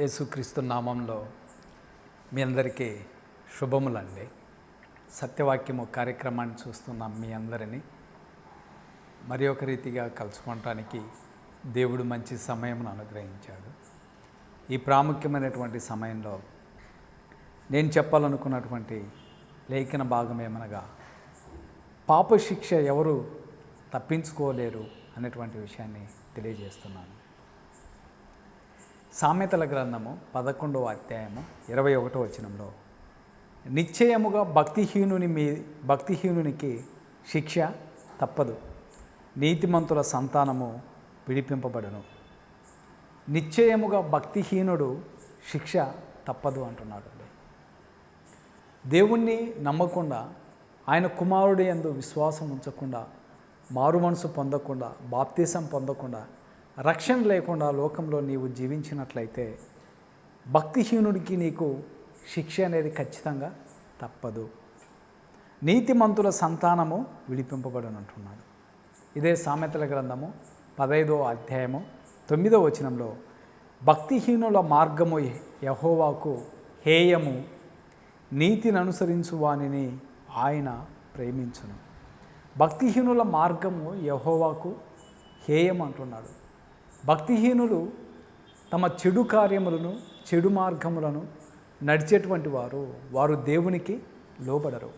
యేసుక్రీస్తు నామంలో మీ అందరికీ శుభములండి. సత్యవాక్యము కార్యక్రమాన్ని చూస్తున్న మీ అందరినీ. మరి ఒక రీతిగా కలుసుకోవటానికి దేవుడు మంచి సమయమును అనుగ్రహించాడు. ఈ ప్రాముఖ్యమైనటువంటి సమయంలో నేను చెప్పాలనుకున్నటువంటి లేఖన భాగం ఏమనగా పాపశిక్ష ఎవరు తప్పించుకోలేరు అనేటువంటి విషయాన్ని తెలియజేస్తున్నాను. సామెతల గ్రంథము పదకొండవ అధ్యాయము ఇరవై ఒకటో వచనంలో నిశ్చయముగా భక్తిహీనుని మీ భక్తిహీనునికి శిక్ష తప్పదు. నీతిమంతుల సంతానము విడిపింపబడును. నిశ్చయముగా భక్తిహీనుడు శిక్ష తప్పదు అంటున్నాడు దేవుణ్ణి నమ్మకుండా ఆయన కుమారుడి ఎందు విశ్వాసం ఉంచకుండా మారు మనసు పొందకుండా బాప్తీసం పొందకుండా రక్షణ లేకుండా లోకంలో నీవు జీవించినట్లయితే భక్తిహీనుడికి నీకు శిక్ష అనేది ఖచ్చితంగా తప్పదు. నీతిమంతుల సంతానము విడిపింపబడనంటున్నాడు. ఇదే సామెతల గ్రంథము పదైదో అధ్యాయము తొమ్మిదో వచనంలో భక్తిహీనుల మార్గము యహోవాకు హేయము నీతిని అనుసరించు వానిని ఆయన ప్రేమించును. భక్తిహీనుల మార్గము యహోవాకు హేయం అంటున్నాడు. భక్తిహీనులు తమ చెడు కార్యములను చెడు మార్గములను నడిచేటువంటి వారు వారు దేవునికి లోబడరు.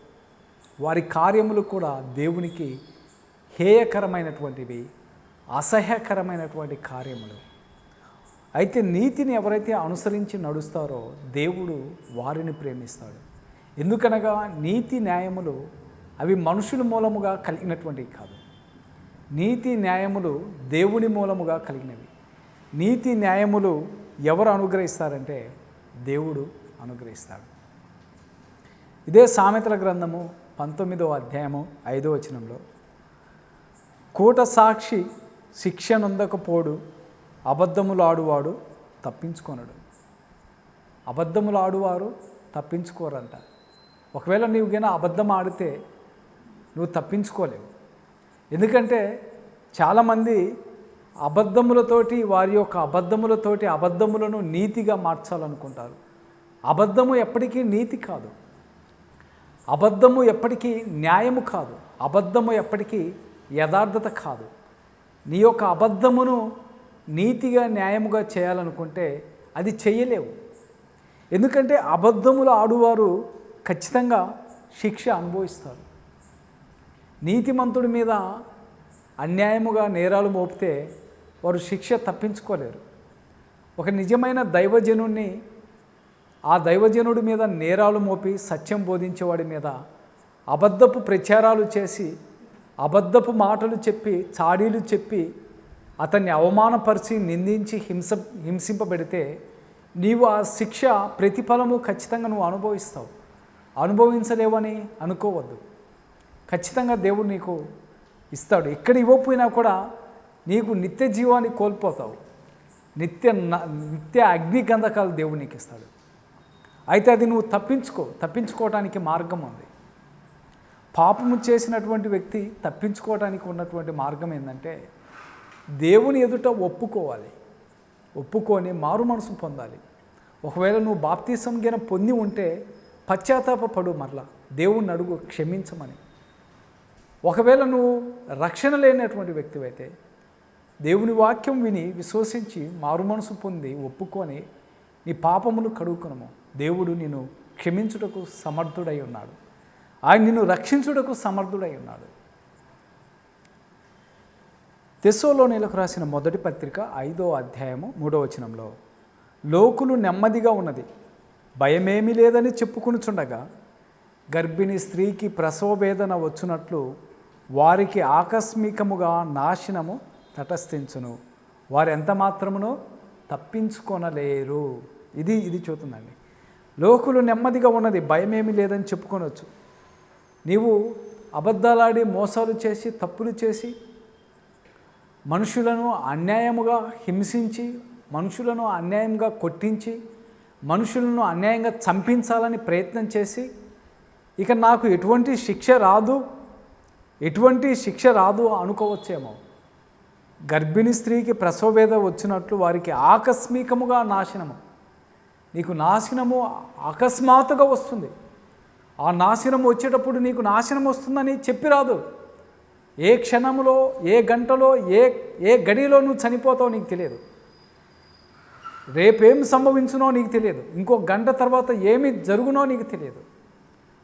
వారి కార్యములు కూడా దేవునికి హేయకరమైనటువంటివి అసహ్యకరమైనటువంటి కార్యములు. అయితే నీతిని ఎవరైతే అనుసరించి నడుస్తారో దేవుడు వారిని ప్రేమిస్తాడు. ఎందుకనగా నీతి న్యాయములు అవి మనుషుల మూలముగా కలిగినటువంటివి కాదు. నీతి న్యాయములు దేవుని మూలముగా కలిగినవి. నీతి న్యాయములు ఎవరు అనుగ్రహిస్తారంటే దేవుడు అనుగ్రహిస్తాడు. ఇదే సామెతల గ్రంథము పంతొమ్మిదో అధ్యాయము ఐదో వచనంలో కూట సాక్షి శిక్ష నొందకపోడు తప్పించుకొనడు. అబద్ధములాడువారు తప్పించుకోరంట. ఒకవేళ నీవు గిన అబద్ధం ఆడితే నువ్వు తప్పించుకోలేవు. ఎందుకంటే చాలామంది అబద్ధములతోటి వారి యొక్క అబద్ధములతోటి అబద్ధములను నీతిగా మార్చాలనుకుంటారు. అబద్ధము ఎప్పటికీ నీతి కాదు. అబద్ధము ఎప్పటికీ న్యాయము కాదు. అబద్ధము ఎప్పటికీ యథార్థత కాదు. నీ యొక్క అబద్ధమును నీతిగా న్యాయముగా చేయాలనుకుంటే అది చేయలేవు. ఎందుకంటే అబద్ధములు ఆడువారు ఖచ్చితంగా శిక్ష అనుభవిస్తారు. నీతిమంతుడి మీద అన్యాయముగా నేరాలు మోపితే వారు శిక్ష తప్పించుకోలేరు. ఒక నిజమైన దైవజనుణ్ణి ఆ దైవజనుడి మీద నేరాలు మోపి సత్యం బోధించేవాడి మీద అబద్ధపు ప్రచారాలు చేసి అబద్ధపు మాటలు చెప్పి చాడీలు చెప్పి అతన్ని అవమానపరిచి నిందించి హింస హింసింపబెడితే నీవు ఆ శిక్ష ప్రతిఫలము ఖచ్చితంగా నువ్వు అనుభవిస్తావు. అనుభవించలేవని అనుకోవద్దు. ఖచ్చితంగా దేవుడు నీకు ఇస్తాడు. ఎక్కడ ఇవ్వకపోయినా కూడా నీకు నిత్య జీవాన్ని కోల్పోతావు. నిత్య న- నిత్య అగ్ని గంధకాలు దేవుడు నీకు ఇస్తాడు. అయితే అది నువ్వు తప్పించుకో. తప్పించుకోవడానికి మార్గం ఉంది. పాపము చేసినటువంటి వ్యక్తి తప్పించుకోవడానికి ఉన్నటువంటి మార్గం ఏంటంటే దేవుని ఎదుట ఒప్పుకోవాలి. ఒప్పుకొని మారు మనసు పొందాలి. ఒకవేళ నువ్వు బాప్తీసం గిన పొంది ఉంటే పశ్చాత్తాపడు మరలా. దేవుణ్ణి అడుగు క్షమించమని. ఒకవేళ నువ్వు రక్షణ లేనటువంటి వ్యక్తివైతే దేవుని వాక్యం విని విశ్వసించి మారు మనసు పొంది ఒప్పుకొని నీ పాపములు కడుగుకునము. దేవుడు నిన్ను క్షమించుటకు సమర్థుడై ఉన్నాడు. ఆయన నిన్ను రక్షించుటకు సమర్థుడై ఉన్నాడు. తెస్సోలోనిలకు రాసిన మొదటి పత్రిక ఐదో అధ్యాయము మూడో వచనంలో లోకులు నెమ్మదిగా ఉన్నది. భయమేమీ లేదని చెప్పుకునుచుండగా గర్భిణీ స్త్రీకి ప్రసవ వేదన వచ్చినట్లు వారికి ఆకస్మికముగా నాశనము తటస్థించును. వారు ఎంత మాత్రమునో తప్పించుకొనలేరు. ఇది ఇది చూస్తుందండి లోకులు నెమ్మదిగా ఉన్నది భయమేమీ లేదని చెప్పుకొనవచ్చు నీవు అబద్ధాలాడి మోసాలు చేసి తప్పులు చేసి మనుషులను అన్యాయముగా హింసించి మనుషులను అన్యాయంగా కొట్టించి మనుషులను అన్యాయంగా చంపించాలని ప్రయత్నం చేసి ఇక నాకు ఎటువంటి శిక్ష రాదు. ఎటువంటి శిక్ష రాదు అనుకోవచ్చేమో. గర్భిణీ స్త్రీకి ప్రసవవేద వచ్చినట్లు వారికి ఆకస్మికముగా నాశనము. నీకు నాశనము అకస్మాత్తుగా వస్తుంది. ఆ నాశనం వచ్చేటప్పుడు నీకు నాశనం వస్తుందని చెప్పి రాదు. ఏ క్షణంలో ఏ గంటలో ఏ ఏ గడిలో నువ్వు చనిపోతావో నీకు తెలియదు. రేపేం సంభవించునో నీకు తెలియదు. ఇంకో గంట తర్వాత ఏమి జరుగునో నీకు తెలియదు.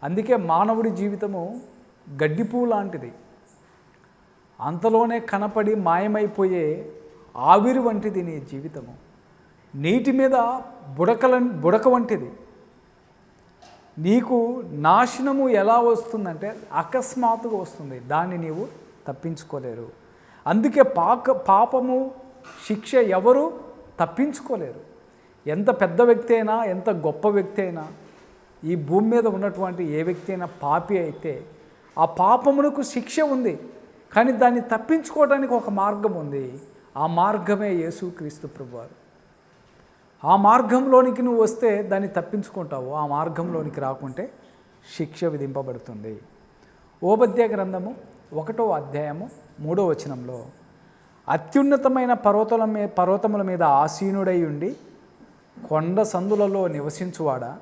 అందుకే మానవుడి జీవితము గడ్డిపూ లాంటిది. అంతలోనే కనపడి మాయమైపోయే ఆవిరి వంటిది నీ జీవితము. నీటి మీద బుడకల బుడక వంటిది. నీకు నాశనము ఎలా వస్తుందంటే అకస్మాత్తుగా వస్తుంది. దాన్ని నీవు తప్పించుకోలేరు. అందుకే పాక పాపము శిక్ష ఎవరు తప్పించుకోలేరు. ఎంత పెద్ద వ్యక్తి అయినా ఎంత గొప్ప వ్యక్తి అయినా ఈ భూమి మీద ఉన్నటువంటి ఏ వ్యక్తి అయినా పాపి అయితే ఆ పాపమునకు శిక్ష ఉంది కానీ దాన్ని తప్పించుకోవడానికి ఒక మార్గం ఉంది. ఆ మార్గమే యేసుక్రీస్తు ప్రభువారు. ఆ మార్గంలోనికి నువ్వు వస్తే దాన్ని తప్పించుకుంటావు ఆ మార్గంలోనికి రాకుంటే శిక్ష విధింపబడుతుంది. ఓబద్య గ్రంథము ఒకటో అధ్యాయము మూడో వచనంలో అత్యున్నతమైన పర్వతల మీ పర్వతముల మీద ఆసీనుడై ఉండి కొండ సందులలో నివసించువాడా?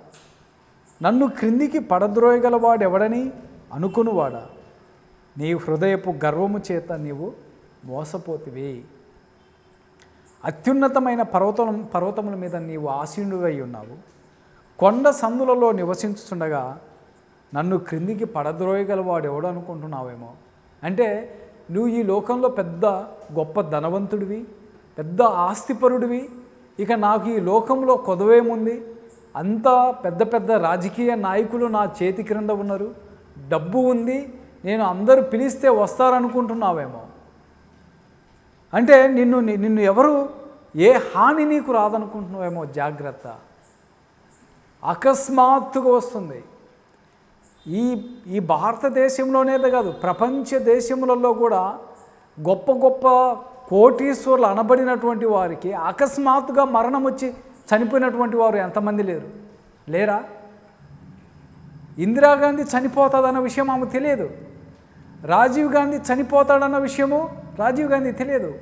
నన్ను క్రిందికి పడద్రోయగలవాడెవడని? అనుకునువాడా? నీ హృదయపు గర్వము చేత నీవు మోసపోతివి. అత్యున్నతమైన పర్వతం పర్వతముల మీద నీవు ఆసీనుడై ఉన్నావు. కొండ సందులలో నివసించుచుండగా నన్ను క్రిందికి పడద్రోయగలవాడు ఎవడు అనుకుంటున్నావేమో. అంటే నువ్వు ఈ లోకంలో పెద్ద గొప్ప ధనవంతుడివి పెద్ద ఆస్తిపరుడివి. ఇక నాకు ఈ లోకంలో కొదవేముంది? అంత పెద్ద పెద్ద రాజకీయ నాయకులు నా చేతి క్రింద ఉన్నారు. డబ్బు ఉంది నేను అందరూ పిలిస్తే వస్తారనుకుంటున్నావేమో. అంటే నిన్ను నిన్ను ఎవరు ఏ హాని నీకు రాదనుకుంటున్నావేమో జాగ్రత్త. అకస్మాత్తుగా వస్తుంది. ఈ ఈ భారతదేశంలోనే కాదు ప్రపంచ దేశములలో కూడా గొప్ప గొప్ప కోటీశ్వర్లు అనబడినటువంటి వారికి అకస్మాత్తుగా మరణం వచ్చి చనిపోయినటువంటి వారు ఎంతమంది లేరు? లేరా? ఇందిరాగాంధీ చనిపోతాడన్న విషయం ఆమె తెలియదు. రాజీవ్ గాంధీ చనిపోతాడన్న విషయము రాజీవ్ గాంధీ తెలియదు.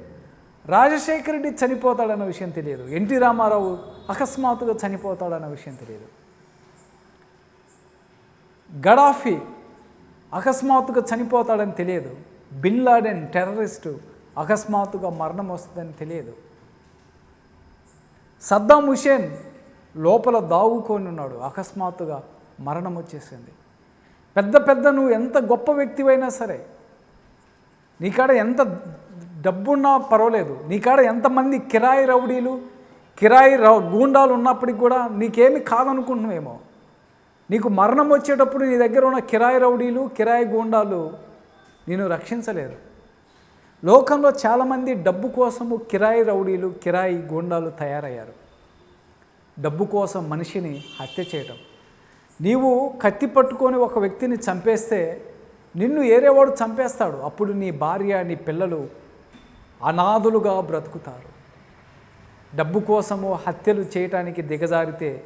రాజశేఖర రెడ్డి చనిపోతాడన్న విషయం తెలియదు. ఎన్టీ రామారావు అకస్మాత్తుగా చనిపోతాడన్న విషయం తెలియదు. గడాఫీ అకస్మాత్తుగా చనిపోతాడని తెలియదు. బిన్ లాడెన్ టెర్రరిస్టు అకస్మాత్తుగా మరణం వస్తుందని తెలియదు. సద్దాం హుసేన్ లోపల దాగుకొని ఉన్నాడు. అకస్మాత్తుగా మరణం వచ్చేసింది. పెద్ద పెద్ద నువ్వు ఎంత గొప్ప వ్యక్తివైనా సరే నీకాడ ఎంత డబ్బున్నా పర్వాలేదు నీకాడ ఎంతమంది కిరాయి రౌడీలు కిరాయి రౌ గూండాలు ఉన్నప్పటికి కూడా నీకేమి కాదనుకుంటున్నావేమో. నీకు మరణం వచ్చేటప్పుడు నీ దగ్గర ఉన్న కిరాయి రౌడీలు కిరాయి గూండాలు నేను రక్షించలేరు లోకంలో చాలామంది డబ్బు కోసము కిరాయి రౌడీలు కిరాయి గూండాలు తయారయ్యారు. డబ్బు కోసం మనిషిని హత్య చేయటం. నీవు కత్తి పట్టుకొని ఒక వ్యక్తిని చంపేస్తే నిన్ను ఏరేవాడు చంపేస్తాడు. అప్పుడు నీ భార్య నీ పిల్లలు అనాథులుగా బ్రతుకుతారు. డబ్బు కోసము హత్యలు చేయటానికి దిగజారితే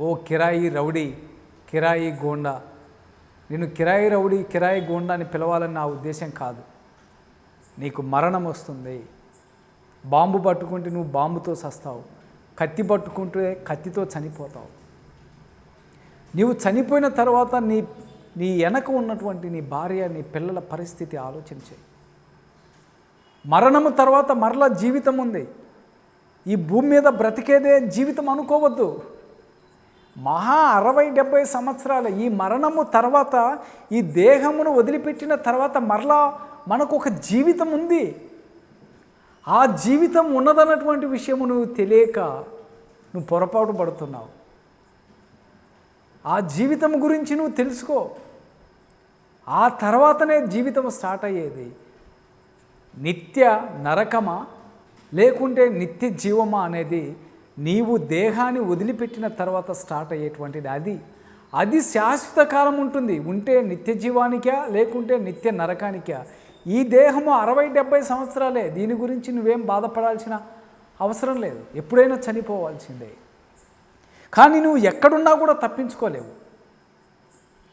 ఓ కిరాయి రౌడీ కిరాయి గోండా. నేను కిరాయి రౌడీ కిరాయి గోండా అని పిలవాలని నా ఉద్దేశం కాదు. నీకు మరణం వస్తుంది. బాంబు పట్టుకుంటే నువ్వు బాంబుతో సస్తావు. కత్తి పట్టుకుంటే కత్తితో చనిపోతావు. నీవు చనిపోయిన తర్వాత నీ నీ వెనక ఉన్నటువంటి నీ భార్య నీ పిల్లల పరిస్థితి ఆలోచించే. మరణము తర్వాత మరలా జీవితం ఉంది. ఈ భూమి మీద బ్రతికేదే జీవితం అనుకోవద్దు. మహా అరవై డెబ్బై సంవత్సరాలు ఈ మరణము తర్వాత ఈ దేహమును వదిలిపెట్టిన తర్వాత మరలా మనకు ఒక జీవితం ఉంది. ఆ జీవితం ఉన్నదన్నటువంటి విషయము నువ్వు తెలియక నువ్వు పొరపాటు పడుతున్నావు. ఆ జీవితం గురించి నువ్వు తెలుసుకో. ఆ తర్వాతనే జీవితం స్టార్ట్ అయ్యేది. నిత్య నరకమా? లేకుంటే నిత్య జీవమా అనేది నీవు దేహాన్ని వదిలిపెట్టిన తర్వాత స్టార్ట్ అయ్యేటువంటిది. అది అది శాశ్వత కాలం ఉంటుంది. ఉంటే నిత్య జీవానికా? లేకుంటే నిత్య నరకానికా? ఈ దేహము అరవై డెబ్బై సంవత్సరాలే. దీని గురించి నువ్వేం బాధపడాల్సిన అవసరం లేదు. ఎప్పుడైనా చనిపోవాల్సిందే. కానీ నువ్వు ఎక్కడున్నా కూడా తప్పించుకోలేవు.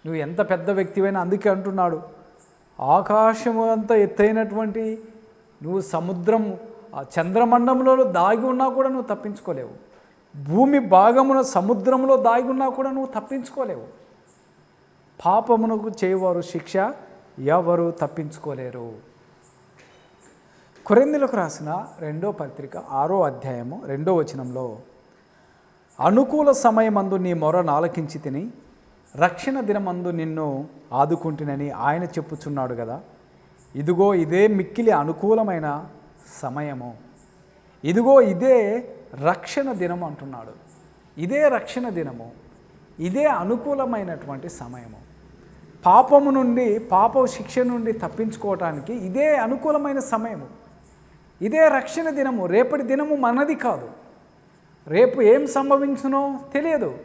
నువ్వు ఎంత పెద్ద వ్యక్తివైనా అందుకే అంటున్నాడు. ఆకాశం అంత ఎత్తైనటువంటి నువ్వు సముద్రం ఆ చంద్రమండలంలో దాగి ఉన్నా కూడా నువ్వు తప్పించుకోలేవు. భూమి భాగమున సముద్రంలో దాగి ఉన్నా కూడా నువ్వు తప్పించుకోలేవు. పాపమునకు చేయవారు శిక్ష ఎవరు తప్పించుకోలేరు. కొరెందులకు రాసిన రెండో పత్రిక ఆరో అధ్యాయము రెండో వచనంలో అనుకూల సమయమందు నీ మొరను ఆలకించి తిని రక్షణ దినమందు నిన్ను ఆదుకుంటునని ఆయన చెప్పుచున్నాడు కదా ఇదిగో ఇదే మిక్కిలి అనుకూలమైన సమయము. ఇదిగో ఇదే రక్షణ దినం అంటున్నాడు. ఇదే రక్షణ దినము. ఇదే అనుకూలమైనటువంటి సమయము. పాపము నుండి పాప శిక్ష నుండి తప్పించుకోవటానికి ఇదే అనుకూలమైన సమయము. ఇదే రక్షణ దినము. రేపటి దినము మనది కాదు. రేపు ఏం సంభవించునో తెలియదు.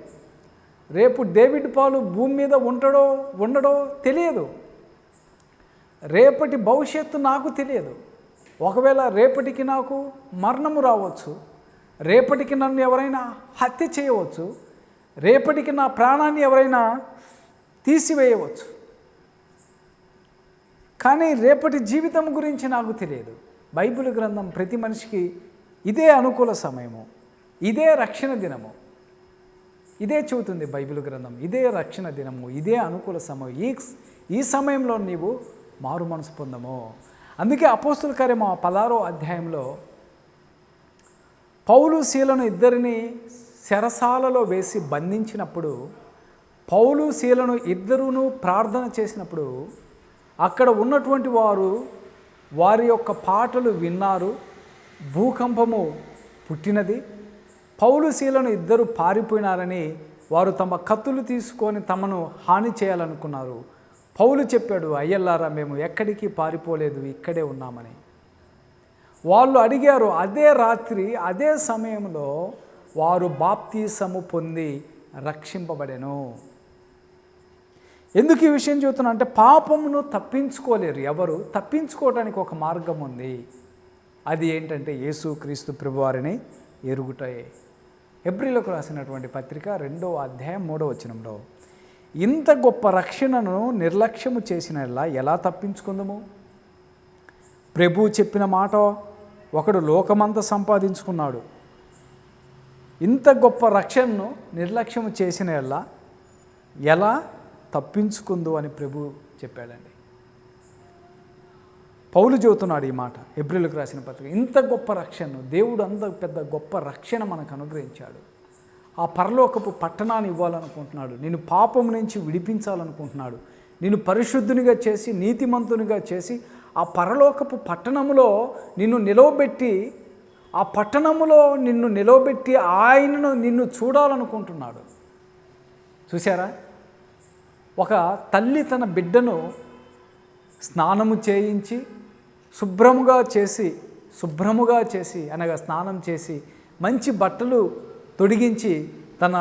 రేపు డేవిడ్ పాలు భూమి మీద ఉంటాడో ఉండడో తెలియదు. రేపటి భవిష్యత్తు నాకు తెలియదు. ఒకవేళ రేపటికి నాకు మరణము రావచ్చు. రేపటికి నన్ను ఎవరైనా హత్య చేయవచ్చు. రేపటికి నా ప్రాణాన్ని ఎవరైనా తీసివేయవచ్చు. కానీ రేపటి జీవితం గురించి నాకు తెలియదు. బైబిల్ గ్రంథం ప్రతి మనిషికి ఇదే అనుకూల సమయము. ఇదే రక్షణ దినము. ఇదే చెబుతుంది బైబిల్ గ్రంథం. ఇదే రక్షణ దినము. ఇదే అనుకూల సమయం. ఈ ఈ సమయంలో నీవు మారు మనసు పొందము. అందుకే అపోస్తుల కార్యం ఆ పదారో అధ్యాయంలో పౌలు శీలను ఇద్దరిని శరసాలలో వేసి బంధించినప్పుడు పౌలు శీలను ఇద్దరును ప్రార్థన చేసినప్పుడు అక్కడ ఉన్నటువంటి వారు వారి యొక్క పాటలు విన్నారు. భూకంపము పుట్టినది. పౌలు శీలను ఇద్దరు పారిపోయినారని వారు తమ కత్తులు తీసుకొని తమను హాని చేయాలనుకున్నారు. పౌలు చెప్పాడు అయ్యల్లారా మేము ఎక్కడికి పారిపోలేదు ఇక్కడే ఉన్నామని. వాళ్ళు అడిగారు అదే రాత్రి అదే సమయంలో వారు బాప్తీసము పొంది రక్షింపబడెను. ఎందుకు ఈ విషయం చెబుతున్నా అంటే పాపమును తప్పించుకోలేరు. ఎవరు? తప్పించుకోవడానికి ఒక మార్గం ఉంది. అది ఏంటంటే యేసు క్రీస్తు ప్రభువారిని ఎరుగుటయే. ఎబ్రిలకు రాసినటువంటి పత్రిక రెండో అధ్యాయం మూడో వచనంలో ఇంత గొప్ప రక్షణను నిర్లక్ష్యము చేసిన ఎలా తప్పించుకుందాము? ప్రభు చెప్పిన మాట ఒకడు లోకమంతా సంపాదించుకున్నాడు. ఇంత గొప్ప రక్షణను నిర్లక్ష్యము చేసిన ఎలా ఎలా తప్పించుకుందు అని ప్రభు చెప్పాడండి. పౌలు చెబుతున్నాడు ఈ మాట ఏప్రిల్కి రాసిన పత్రిక. ఇంత గొప్ప రక్షణను దేవుడు అంత పెద్ద గొప్ప రక్షణ మనకు అనుగ్రహించాడు. ఆ పరలోకపు పట్టణాన్ని ఇవ్వాలనుకుంటున్నాడు. నేను పాపం నుంచి విడిపించాలనుకుంటున్నాడు. నేను పరిశుద్ధునిగా చేసి నీతిమంతునిగా చేసి ఆ పరలోకపు పట్టణములో నిన్ను నిలవబెట్టి ఆ పట్టణములో నిన్ను నిలవబెట్టి ఆయనను నిన్ను చూడాలనుకుంటున్నాడు. చూసారా ఒక తల్లి తన బిడ్డను స్నానము చేయించి శుభ్రముగా చేసి శుభ్రముగా చేసి అనగా స్నానం చేసి మంచి బట్టలు తొడిగించి తన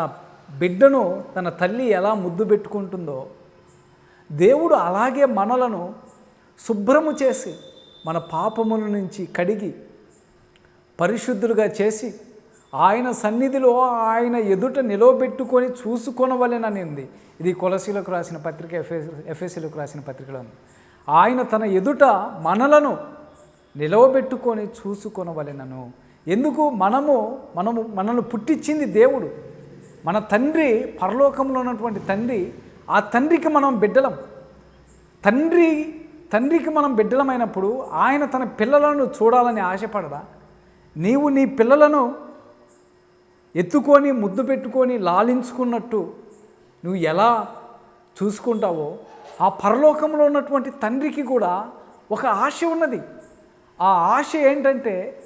బిడ్డను తన తల్లి ఎలా ముద్దు పెట్టుకుంటుందో దేవుడు అలాగే మనలను శుభ్రము చేసి మన పాపముల నుంచి కడిగి పరిశుద్ధులుగా చేసి ఆయన సన్నిధిలో ఆయన ఎదుట నిలవబెట్టుకొని చూసుకొనవలెనని ఉంది ఇది కొలసీలకు రాసిన పత్రిక ఎఫ్ఎస్ ఎఫ్ఎస్సీలకు రాసిన పత్రికలో ఉంది. ఆయన తన ఎదుట మనలను నిలవబెట్టుకొని చూసుకొనవలెనను. ఎందుకు? మనము మనము మనల్ని పుట్టించింది దేవుడు. మన తండ్రి పరలోకంలో ఉన్నటువంటి తండ్రి ఆ తండ్రికి మనం బిడ్డలం. తండ్రి తండ్రికి మనం బిడ్డలమైనప్పుడు ఆయన తన పిల్లలను చూడాలని ఆశపడదా? నీవు నీ పిల్లలను ఎత్తుకొని ముద్దు పెట్టుకొని లాలించుకున్నట్టు నువ్వు ఎలా చూసుకుంటావో ఆ పరలోకంలో ఉన్నటువంటి తండ్రికి కూడా ఒక ఆశ ఉన్నది. ఆ ఆశ ఏంటంటే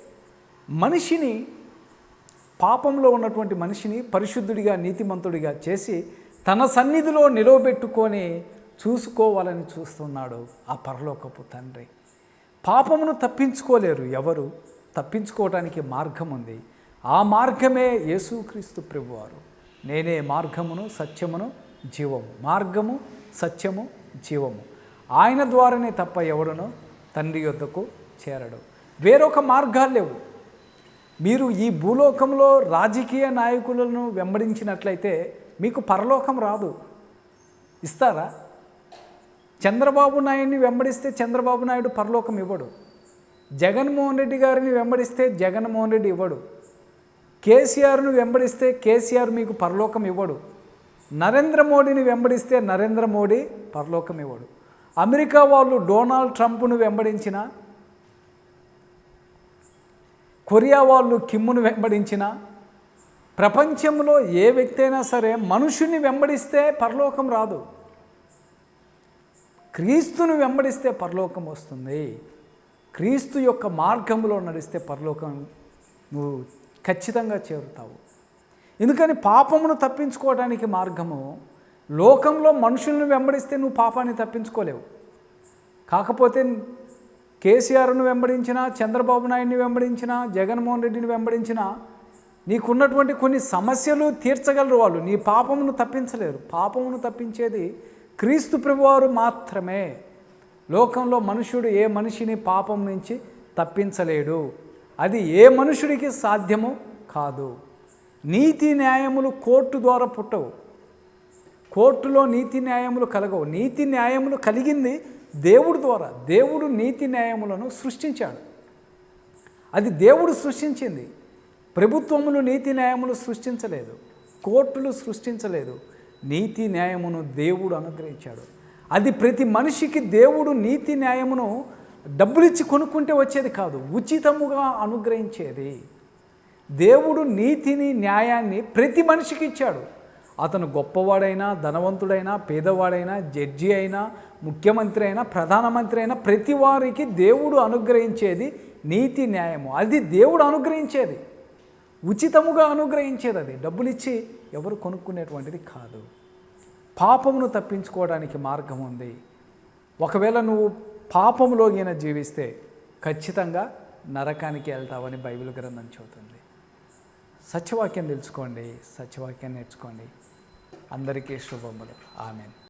మనిషిని పాపంలో ఉన్నటువంటి మనిషిని పరిశుద్ధుడిగా నీతిమంతుడిగా చేసి తన సన్నిధిలో నిలవబెట్టుకొని చూసుకోవాలని చూస్తున్నాడు ఆ పరలోకపు తండ్రి. పాపమును తప్పించుకోలేరు ఎవరు తప్పించుకోవటానికి మార్గం ఉంది. ఆ మార్గమే యేసుక్రీస్తు ప్రభువారు. నేనే మార్గమును సత్యమును జీవము. మార్గము సత్యము జీవము. ఆయన ద్వారానే తప్ప ఎవడును తండ్రి యొద్దకు చేరడు. వేరొక మార్గాలు లేవు. మీరు ఈ భూలోకంలో రాజకీయ నాయకులను వెంబడించినట్లయితే మీకు పరలోకం రాదు. ఇస్తారా? చంద్రబాబు నాయుడిని వెంబడిస్తే చంద్రబాబు నాయుడు పరలోకం ఇవ్వడు. జగన్మోహన్ రెడ్డి గారిని వెంబడిస్తే జగన్మోహన్ రెడ్డి ఇవ్వడు. కేసీఆర్ను వెంబడిస్తే కేసీఆర్ మీకు పరలోకం ఇవ్వడు. నరేంద్ర మోడీని వెంబడిస్తే నరేంద్ర మోడీ పరలోకం ఇవ్వడు అమెరికా వాళ్ళు డొనాల్డ్ ట్రంప్ను వెంబడించిన కొరియా వాళ్ళు కిమ్మును వెంబడించిన ప్రపంచంలో ఏ వ్యక్తి అయినా సరే మనుషుని వెంబడిస్తే పరలోకం రాదు. క్రీస్తును వెంబడిస్తే పరలోకం వస్తుంది. క్రీస్తు యొక్క మార్గంలో నడిస్తే పరలోకం నువ్వు ఖచ్చితంగా చేరుతావు. ఎందుకని పాపమును తప్పించుకోవడానికి మార్గము లోకంలో మనుషులను వెంబడిస్తే నువ్వు పాపాన్ని తప్పించుకోలేవు. కాకపోతే కేసీఆర్ను వెంబడించినా చంద్రబాబు నాయుడిని వెంబడించినా జగన్మోహన్ రెడ్డిని వెంబడించినా నీకున్నటువంటి కొన్ని సమస్యలు తీర్చగలరు వాళ్ళు. నీ పాపమును తప్పించలేరు. పాపమును తప్పించేది క్రీస్తు ప్రభువారు మాత్రమే. లోకంలో మనుషుడు ఏ మనిషిని పాపం నుంచి తప్పించలేడు. అది ఏ మనుషుడికి సాధ్యము కాదు. నీతి న్యాయములు కోర్టు ద్వారా పుట్టవు. కోర్టులో నీతి న్యాయములు కలగవు. నీతి న్యాయములు కలిగింది దేవుడి ద్వారా. దేవుడు నీతి న్యాయములను సృష్టించాడు. అది దేవుడు సృష్టించింది. ప్రభుత్వములు నీతి న్యాయములు సృష్టించలేదు. కోర్టులు సృష్టించలేదు. నీతి న్యాయమును దేవుడు అనుగ్రహించాడు. అది ప్రతి మనిషికి దేవుడు నీతి న్యాయమును డబ్బులిచ్చి కొనుక్కుంటే వచ్చేది కాదు. ఉచితముగా అనుగ్రహించేది. దేవుడు నీతిని న్యాయాన్ని ప్రతి మనిషికి ఇచ్చాడు. అతను గొప్పవాడైనా ధనవంతుడైనా పేదవాడైనా జడ్జి అయినా ముఖ్యమంత్రి అయినా ప్రధానమంత్రి అయినా ప్రతి వారికి దేవుడు అనుగ్రహించేది నీతి న్యాయము. అది దేవుడు అనుగ్రహించేది. ఉచితముగా అనుగ్రహించేది అది. డబ్బులు ఇచ్చి ఎవరు కొనుక్కునేటువంటిది కాదు. పాపమును తప్పించుకోవడానికి మార్గం ఉంది. ఒకవేళ నువ్వు పాపములోగిన జీవిస్తే ఖచ్చితంగా నరకానికి వెళ్తావని బైబిల్ గ్రంథం చెబుతుంది. సత్యవాక్యం తెలుసుకోండి సత్యవాక్యం నేర్చుకోండి. అందరికీ శుభములు. ఆమెను.